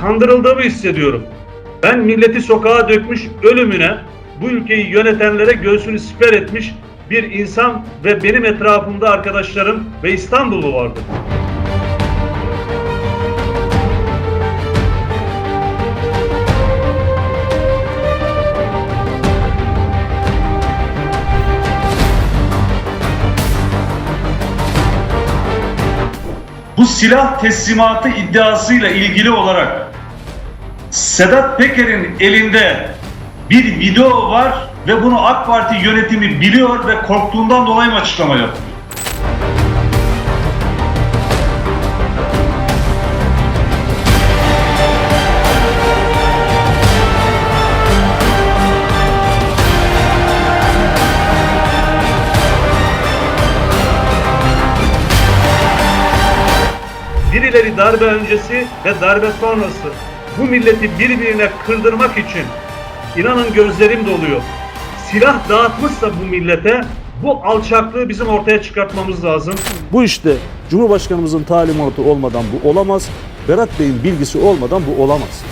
kandırıldığımı hissediyorum. Ben milleti sokağa dökmüş ölümüne, bu ülkeyi yönetenlere göğsünü siper etmiş bir insan ve benim etrafımda arkadaşlarım ve İstanbullu vardı. Bu silah teslimatı iddiasıyla ilgili olarak Sedat Peker'in elinde bir video var ve bunu AK Parti yönetimi biliyor ve korktuğundan dolayı mı açıklama yapıyor? Birileri darbe öncesi ve darbe sonrası bu milleti birbirine kırdırmak için inanın gözlerim doluyor. Silah dağıtmışsa bu millete bu alçaklığı bizim ortaya çıkartmamız lazım. Bu işte Cumhurbaşkanımızın talimatı olmadan bu olamaz. Berat Bey'in bilgisi olmadan bu olamaz.